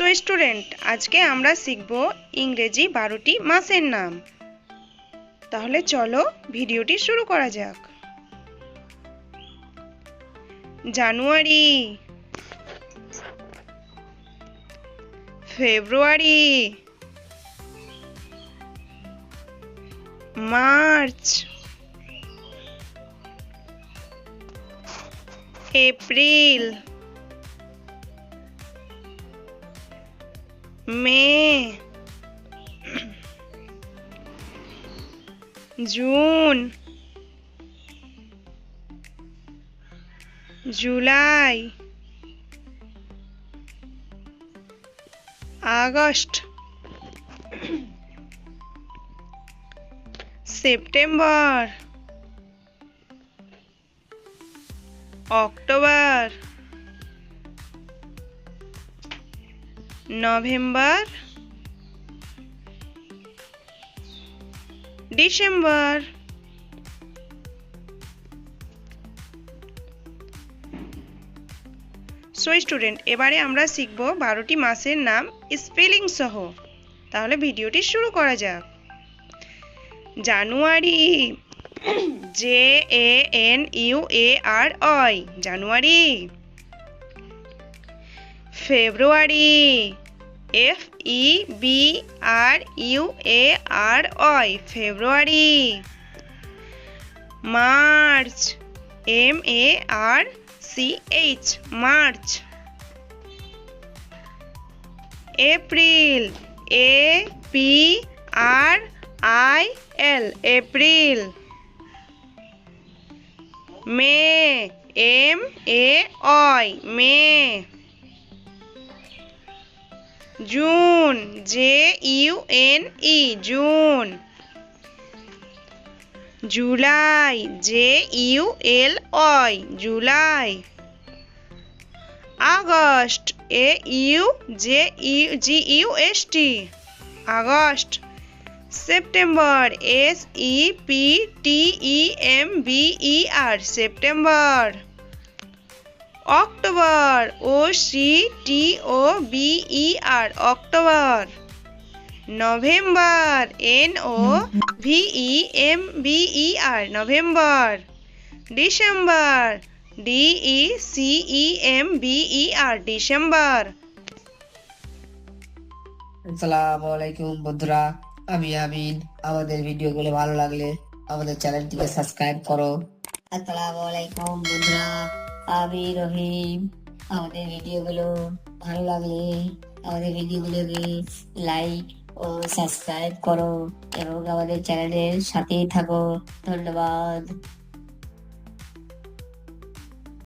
So student আজকে আমরা শিখব ইংরেজি বারোটি মাসের নাম। তাহলে চলো ভিডিওটি শুরু করা যাক। January, February, March, April May June July August September October November, December. So student এবারে আমরা শিখব বারোটি মাসের নাম স্পেলিং সহ। তাহলে ভিডিওটি শুরু করা যাক। January J A N U A R Y January. February. F E B R U A R Y February. March M A R C H March. April A P R I L April. May M A Y May. June, J U N E, June. July, J U L Y July. August, A U, J U G U S T. August, September, S E P T E M B E R. September. October, O C T O B E R, October. November, N O V E M B E R, November. December, D E C E M B E R, December. আসসালামু আলাইকুম বন্ধুরা, আমি আমিন। আমাদের ভিডিওগুলো ভালো লাগলে আমাদের চ্যানেলটিকে সাবস্ক্রাইব করো। আসসালামু আলাইকুম বন্ধুরা। আমি রহিম, আমাদের ভিডিওগুলো ভালো লাগলে আমাদের ভিডিওগুলোকে লাইক ও সাবস্ক্রাইব করো এবং আমাদের চ্যানেলের সাথেই থাকো। ধন্যবাদ।